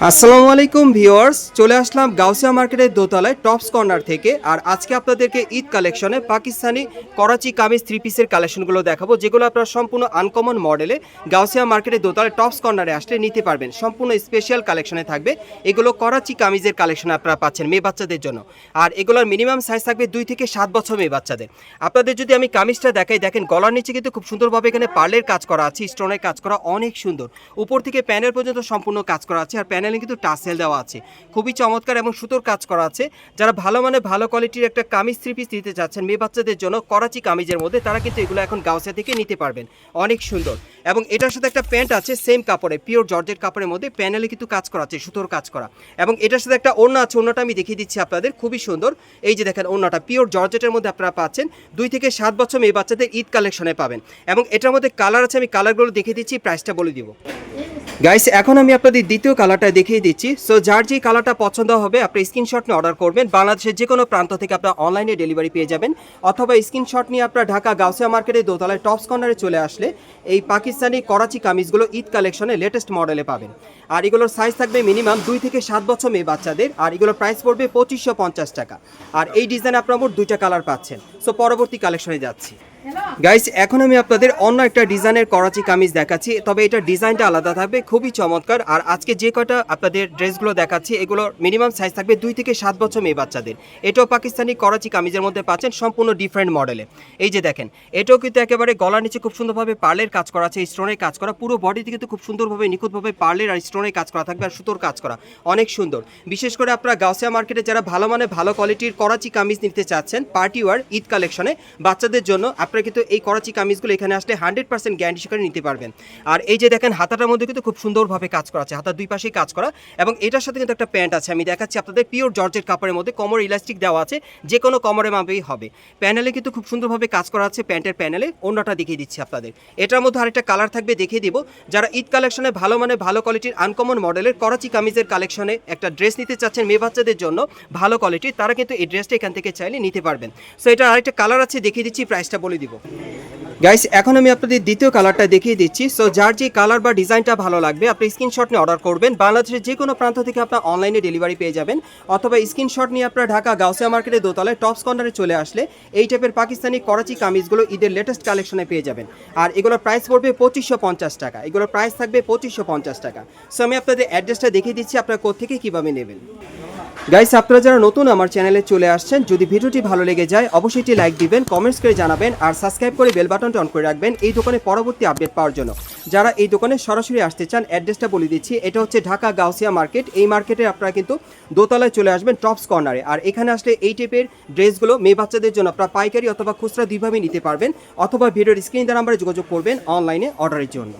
আসসালামু আলাইকুম ভিউয়ার্স, চলে আসলাম গাউসিয়া মার্কেটের দোতলায় টপস কর্নার থেকে। আর আজকে আপনাদেরকে ঈদ কালেকশনে পাকিস্তানি করাচি কামিজ থ্রি পিসের কালেকশনগুলো দেখাবো, যেগুলো আপনারা সম্পূর্ণ আনকমন মডেলে গাউসিয়া মার্কেটের দোতলায় টপস কর্নারে আসলে নিতে পারবেন। সম্পূর্ণ স্পেশাল কালেকশনে থাকবে। এগুলো করাচি কামিজের কালেকশন আপনারা পাচ্ছেন মেয়ে বাচ্চাদের জন্য। আর এগুলোর মিনিমাম সাইজ থাকবে দুই থেকে সাত বছর মেয়ে বাচ্চাদের। আপনাদের যদি আমি কামিজটা দেখাই, দেখেন গলার নিচে কিন্তু খুব সুন্দরভাবে এখানে পার্লের কাজ করা আছে, স্টোনের কাজ করা অনেক সুন্দর। উপর থেকে প্যানেল পর্যন্ত সম্পূর্ণ কাজ করা আছে, আর প্যানেলে কিন্তু টাসেল দেওয়া আছে। খুবই চমৎকার এবং সুতোর কাজ করা আছে। যারা ভালো মানে ভালো কোয়ালিটির একটা কামিজ থ্রি পিস নিতে চাচ্ছেন মেয়ে বাচ্চাদের জন্য করাচি কামিজের মধ্যে, তারা কিন্তু এগুলো এখন গাউসিয়া থেকে নিতে পারবেন। অনেক সুন্দর। এবং এটার সাথে একটা প্যান্ট আছে সেম কাপড়ে পিওর জর্জের কাপড়ের মধ্যে প্যানেলে কিন্তু কাজ করা আছে, সুতোর কাজ করা। এবং এটার সাথে একটা ওড়না আছে, ওড়নাটা আমি দেখিয়ে দিচ্ছি আপনাদের, খুবই সুন্দর। এই যে দেখেন ওড়নাটা পিওর জর্জেটের মধ্যে আপনারা পাচ্ছেন। দুই থেকে সাত বছর মেয়ে বাচ্চাদের ঈদ কালেকশনে পাবেন। এবং এটার মধ্যে কালার আছে, আমি কালারগুলো দেখিয়ে দিচ্ছি প্রাইসটা বলে দিব। গাইস এখন আমি আপনাদের দ্বিতীয় কালারটা দেখিয়ে দিচ্ছি। সো যার যে কালারটা পছন্দ হবে, আপনি স্ক্রিনশট নিয়ে অর্ডার করবেন। বাংলাদেশের যে কোনো প্রান্ত থেকে আপনার অনলাইনে ডেলিভারি পেয়ে যাবেন। অথবা স্ক্রিনশট নিয়ে আপনার ঢাকা গাউসিয়া মার্কেটের দোতলায় টপস কর্নারে চলে আসলে এই পাকিস্তানি করাচি কামিজগুলো ঈদ কালেকশনে লেটেস্ট মডেলে পাবেন। আর এগুলোর সাইজ থাকবে মিনিমাম দুই থেকে সাত বছর মেয়ে বাচ্চাদের। আর এগুলোর প্রাইস পড়বে পঁচিশশো পঞ্চাশ টাকা। আর এই ডিজাইনে আপনার মোট দুইটা কালার পাচ্ছেন। সো পরবর্তী কালেকশনে যাচ্ছি। গাইস এখন আমি আপনাদের অন্য একটা ডিজাইনের করাচি কামিজ দেখাচ্ছি, তবে এটা ডিজাইনটা আলাদা থাকবে, খুবই চমৎকার। আর আজকে যে কটা আপনাদের ড্রেসগুলো দেখাচ্ছি, এগুলো মিনিমাম সাইজ থাকবে দুই থেকে সাত বছর মেয়ে বাচ্চাদের। এটাও পাকিস্তানি করাচি কামিজের মধ্যে পাচ্ছেন, সম্পূর্ণ ডিফারেন্ট মডেলে এই যে দেখেন, এটাও কিন্তু একেবারে গলার নিচে খুব সুন্দরভাবে পার্লের কাজ করা আছে স্টোনের কাজ করা। পুরো বডিতে কিন্তু খুব সুন্দরভাবে, নিখুঁতভাবে পার্লের আর স্টোনের কাজ করা থাকবে আর সুতোর কাজ করা। অনেক সুন্দর। বিশেষ করে আপনারা গাউসিয়া মার্কেটে যারা ভালো মানে ভালো কোয়ালিটির করাচি কামিজ নিতে চাচ্ছেন পার্টি ওয়ার ঈদ কালেকশনে বাচ্চাদের জন্য আপনারা কিন্তু এই করাচি কামিজগুলো এখানে আসলে হান্ড্রেড পার্সেন্ট গ্যারান্টি সহকারে নিতে পারবেন। আর এই যে দেখেন, হাতাটার মধ্যে কিন্তু খুব সুন্দরভাবে কাজ করা আছে। হাতার দুই পাশেই কাজ করা। এবং এটার সাথে কিন্তু একটা প্যান্ট আছে। আমি দেখাচ্ছি আপনাদের, পিওর জর্জের কাপড়ের মধ্যে কমর ইলাস্টিক দেওয়া আছে। যে কোনো কমরে মাপেই হবে। প্যানেলে কিন্তু খুব সুন্দরভাবে কাজ করা আছে প্যান্টের প্যানেলে। অন্যটা দেখিয়ে দিচ্ছি আপনাদের। এটার মধ্যে আরেকটা কালার থাকবে দেখিয়ে দিব। যারা ঈদ কালেকশনে ভালো মানে ভালো কোয়ালিটির আনকমন মডেলের করাচি কামিজের কালেকশনে একটা ড্রেস নিতে চাচ্ছেন মেয়ে বাচ্চাদের জন্য ভালো কোয়ালিটির তারা কিন্তু এই ড্রেসটা এখান থেকে চাইলে নিতে পারবেন। সো এটা আরেকটা কালার আছে, দেখিয়ে দিচ্ছি প্রাইসটা বলে দিব। গাইস এখন আমি আপনাদের দ্বিতীয় কালারটা দেখিয়ে দিচ্ছি। সো যার যে কালার বা ডিজাইনটা ভালো লাগবে, আপনি স্ক্রিনশট নিয়ে অর্ডার করবেন। বাংলাদেশের যে কোনো প্রান্ত থেকে আপনার অনলাইনে ডেলিভারি পেয়ে যাবেন। অথবা স্ক্রিনশট নিয়ে আপনার ঢাকা গাউসিয়া মার্কেটের দোতলায় টপস কর্নারে চলে আসলে এই টাইপের পাকিস্তানি করাচি কামিজগুলো ঈদের লেটেস্ট কালেকশনে পেয়ে যাবেন। আর এগুলোর প্রাইস পড়বে পঁচিশশো পঞ্চাশ টাকা। এগুলোর প্রাইস থাকবে পঁচিশশো পঞ্চাশ টাকা। সো আমি আপনাদের অ্যাড্রেসটা দেখিয়ে দিচ্ছি, আপনার কোথেকে কীভাবে নেবেন। গাইস আপনারা যারা নতুন আমার চ্যানেলে চলে আসছেন, যদি ভিডিওটি ভালো লেগে যায়, অবশ্যই একটি লাইক দিবেন কমেন্টস করে জানাবেন, আর সাবস্ক্রাইব করে বেল বাটনটা অন করে রাখবেন এই দোকানে পরবর্তী আপডেট পাওয়ার জন্য। যারা এই দোকানে সরাসরি আসতে চান অ্যাড্রেসটা বলে দিচ্ছি, এটা হচ্ছে ঢাকা গাউসিয়া মার্কেট এই মার্কেটে আপনারা কিন্তু দোতলায় চলে আসবেন টপস কর্নারে আর এখানে আসলে এই টাইপের ড্রেসগুলো মেয়ে বাচ্চাদের জন্য আপনারা পাইকারি অথবা খুচরা দুইভাবে নিতে পারবেন, অথবা ভিডিওর স্ক্রিন দ্বারা আমরা যোগাযোগ করবেন অনলাইনে অর্ডারের জন্য।